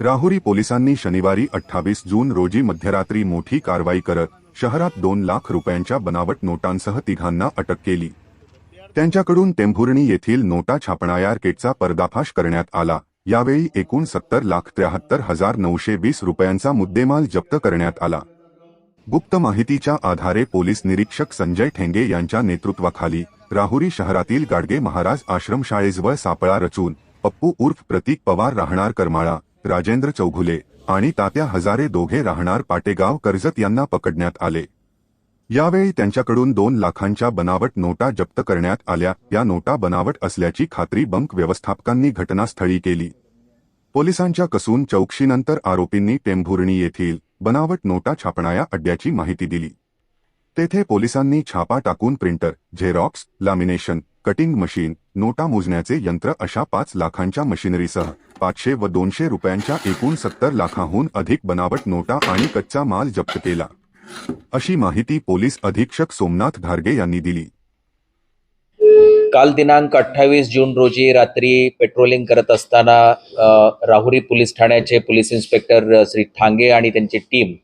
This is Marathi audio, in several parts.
राहुरी पोलिसांनी शनिवारी अठ्ठावीस जून रोजी मध्यरात्री मोठी कारवाई करत शहरात दोन लाख रुपयांच्या बनावट नोटांसह तिघांना अटक केली. त्यांच्याकडून टेंभुर्णी येथील नोटा छापणाया केटचा पर्दाफाश करण्यात आला. यावेळी एकूण सत्तर लाख त्र्याहत्तर हजार नऊशे वीस रुपयांचा मुद्देमाल जप्त करण्यात आला. गुप्त माहितीच्या आधारे पोलीस निरीक्षक संजय ठेंगे यांच्या नेतृत्वाखाली राहुरी शहरातील गाडगे महाराज आश्रमशाळेजवळ सापळा रचून पप्पू उर्फ प्रतीक पवार राहणार करमाळा राजेंद्र चौघुले आणि तात्या हजारे दोघे राहणार पाटेगाव कर्जत यांना पकडण्यात आले. यावेळी त्यांच्याकडून दोन लाखांच्या बनावट नोटा जप्त करण्यात आल्या. या नोटा बनावट असल्याची खात्री बंक व्यवस्थापकांनी घटनास्थळी केली. पोलिसांच्या कसून चौकशीनंतर आरोपींनी टेंभुर्णी येथील बनावट नोटा छापणाया अड्ड्याची माहिती दिली. तेथे पोलिसांनी छापा टाकून printer xerox lamination cutting machine नोटा मोजण्याचे यंत्र अशा पाच लाखांच्या मशिनरीसह पाचशे व दोनशे रुपयांच्या एकूण सत्तर लाखांहून अधिक बनावट नोटा आणि कच्चा माल जप्त केला. अशी माहिती पोलीस अधीक्षक सोमनाथ घारगे यांनी दिली. काल दिनांक अठ्ठावीस जून रोजी रात्री पेट्रोलिंग करत असताना राहुरी पोलीस ठाण्याचे पोलीस इन्स्पेक्टर श्री ठांगे आणि त्यांची टीम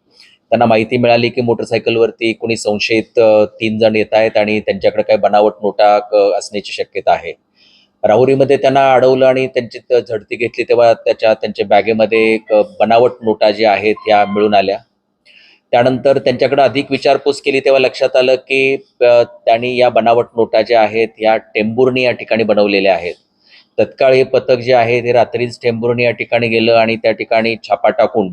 त्यांना माहिती मिळाली की मोटरसायकलवरती कोणी संशयित तीन जण येत आहेत आणि त्यांच्याकडे काही बनावट नोटा असण्याची शक्यता आहे. राहुरीमध्ये त्यांना अडवलं आणि त्यांची झडती घेतली तेव्हा त्याच्या त्यांच्या बॅगेमध्ये एक बनावट नोटा ज्या आहेत त्या मिळून आल्या. त्यानंतर त्यांच्याकडे अधिक विचारपूस केली तेव्हा लक्षात आलं की त्यांनी या बनावट नोटा ज्या आहेत या टेंभुर्णी या ठिकाणी बनवलेल्या आहेत. तत्काळ हे पथक जे आहे ते रात्रीच टेंभुर्णी या ठिकाणी गेलं आणि त्या ठिकाणी छापा टाकून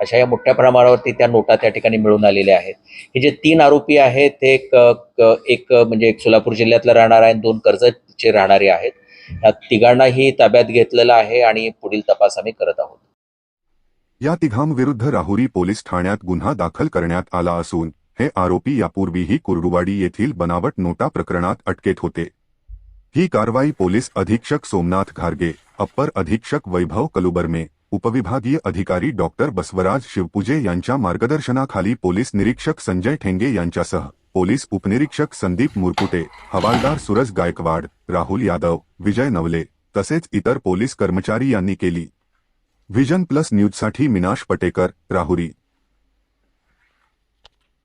अशा या मोठ्या प्रमाणावरती त्या नोटा त्या ठिकाणी मिळून आलेल्या आहेत. हे जे तीन आरोपी आहेत ते एक एक म्हणजे एक सोलापूर जिल्ह्यातला राहणार आहे आणि दोन कर्जतचे राहणारे आहेत. या तिघांनाही ताब्यात घेतलेलं आहे आणि पुढील तपास आम्ही करत आहोत. या तिघांविरुद्ध राहुरी पोलीस ठाण्यात गुन्हा दाखल करण्यात आला असून हे आरोपी यापूर्वीही कुर्डुवाडी येथील बनावट नोटा प्रकरणात अटकेत होते. ही कारवाई पोलीस अधीक्षक सोमनाथ घारगे अप्पर अधीक्षक वैभव कलुबर्मे उपविभागीय अधिकारी डॉक्टर बसवराज शिवपुजे यांच्या मार्गदर्शनाखाली पोलीस निरीक्षक संजय ठेंगे यांच्यासह पोलीस उपनिरीक्षक संदीप मुरकुटे हवालदार सुरज गायकवाड राहुल यादव विजय नवले तसेच इतर पोलीस कर्मचारी यांनी केली. व्हिजन प्लस न्यूजसाठी मिनाश पटेकर राहुरी.